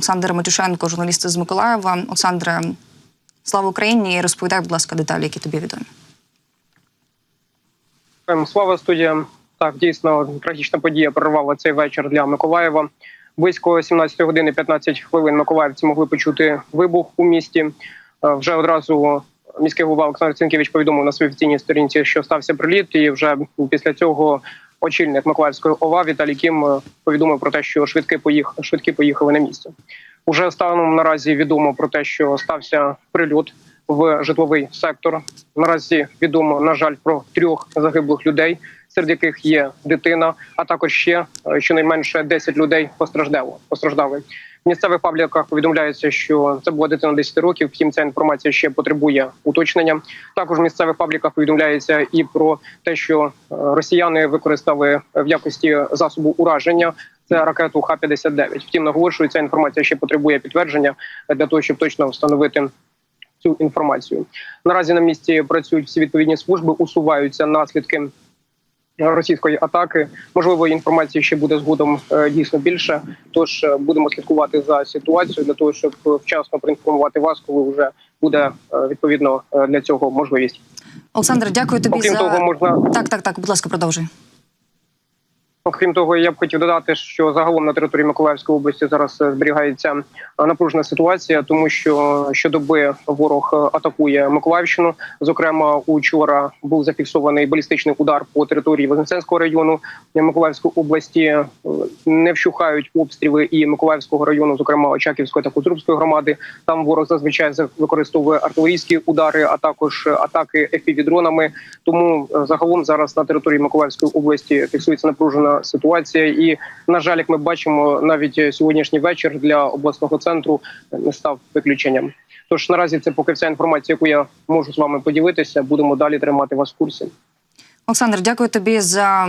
Олександр Матюшенко, журналіст з Миколаєва. Олександре, слава Україні! Розповідай, будь ласка, деталі, які тобі відомі. Ем, Слава студія. Так, дійсно трагічна подія прорвала цей вечір для Миколаєва. Близько 17 години 15 хвилин миколаївці могли почути вибух у місті. Е, Вже одразу міський голова Олександр Цинкевич повідомив на своїй офіційній сторінці, що стався приліт, і вже після цього очільник Миколаївської ОВА Віталій Кім е, повідомив про те, що швидкі поїх... швидкі поїхали на місце. Уже станом наразі відомо про те, що стався прильот в житловий сектор. Наразі відомо на жаль про трьох загиблих людей, серед яких є дитина, а також ще е, щонайменше 10 людей постраждало. Постраждали. В місцевих пабліках повідомляється, що це була дитина 10 років. Втім, ця інформація ще потребує уточнення. Також в місцевих пабліках повідомляється і про те, що е, росіяни використали в якості засобу ураження це ракету Х-59. Втім, наголошую, ця інформація ще потребує підтвердження для того, щоб точно встановити цю інформацію. Наразі на місці працюють всі відповідні служби, усуваються наслідки російської атаки. Можливо, інформації ще буде згодом е, дійсно більше. Тож е, будемо слідкувати за ситуацією для того, щоб вчасно проінформувати вас, коли вже буде е, відповідно для цього можливість. Олександр, дякую тобі Окрім за того, можна так, так, так. Будь ласка, продовжуй. Окрім того, я б хотів додати, що загалом на території Миколаївської області зараз е, зберігається е, напружена ситуація, тому що щодоби ворог е, атакує Миколаївщину. Зокрема, учора був зафіксований балістичний удар по території Вознесенського району Миколаївської області. Не вщухають обстріли і Миколаївського району, зокрема Очаківської та Кузрубської громади. Там ворог зазвичай використовує артилерійські удари, а також атаки FPV-дронами. Тому загалом зараз на території Миколаївської області фіксується напружена ситуація. І на жаль, як ми бачимо, навіть сьогоднішній вечір для обласного центру не став виключенням. Тож наразі це поки вся інформація, яку я можу з вами поділитися. Будемо далі тримати вас в курсі. Олександр, дякую тобі за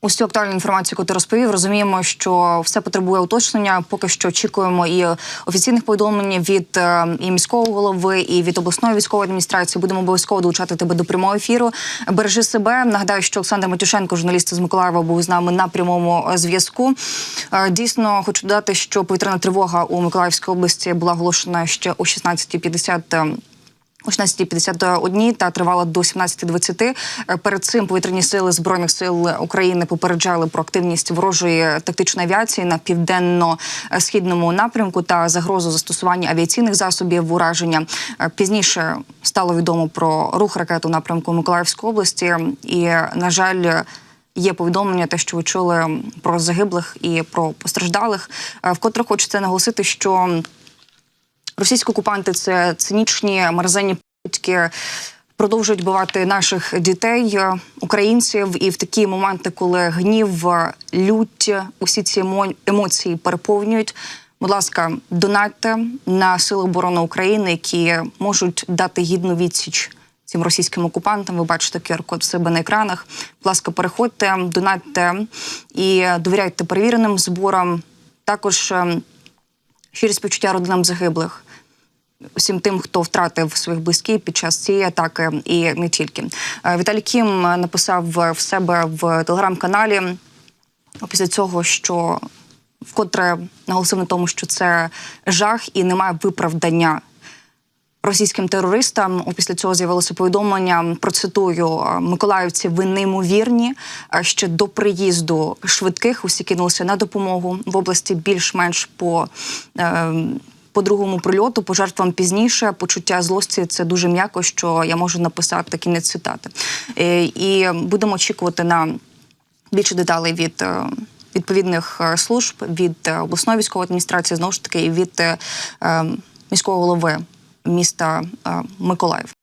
усю актуальну інформацію, яку ти розповів. Розуміємо, що все потребує уточнення. Поки що очікуємо і офіційних повідомлень від е, і міського голови, і від обласної військової адміністрації. Будемо обов'язково долучати тебе до прямого ефіру. Бережи себе. Нагадаю, що Олександр Матюшенко, журналіст з Миколаєва, був з нами на прямому е, зв'язку. Е, Дійсно, хочу додати, що повітряна тривога у Миколаївській області була оголошена ще о 16.50 о 16.51 та тривала до 17.20. Е, Перед цим повітряні сили збройних сил України попереджали про активність ворожої тактичної авіації на південно-східному напрямку та загрозу застосування авіаційних засобів ураження. Е, Пізніше стало відомо про рух ракет у напрямку Миколаївської області, і на жаль. Є повідомлення, те, що ви чули про загиблих і про постраждалих. Е, Вкотре хочеться наголосити, що російські окупанти це цинічні мерзенні путки. Продовжують бивати наших дітей, е, українців, і в такі моменти, коли гнів, е, лють, усі ці емо- емоції переповнюють. Будь ласка, донатьте на сили оборони України, які можуть дати гідну відсіч цим російським окупантам. Ви бачите QR-код в себе на екранах. Будь ласка, переходьте, донатьте і довіряйте перевіреним зборам. Також е, щирі співчуття родинам загиблих. Усім тим, хто втратив своїх близьких під час цієї атаки, і не тільки Е, Віталій Кім написав в себе в телеграм-каналі після цього, що вкотре наголосив на тому, що це жах і немає виправдання російським терористам. Після цього з'явилося повідомлення. Процитую Миколаївці. Ви неймовірні. Е, Ще до приїзду швидких усі кинулися на допомогу в області більш-менш по. е, По другому прильоту, по жертвам пізніше, почуття злості це дуже м'яко, що я можу написати кінець цитати. Е, І будемо очікувати на більше деталей від е, відповідних е, служб, від обласної військової адміністрації, знову ж таки, і від е, е, міського голови міста е, Миколаїв.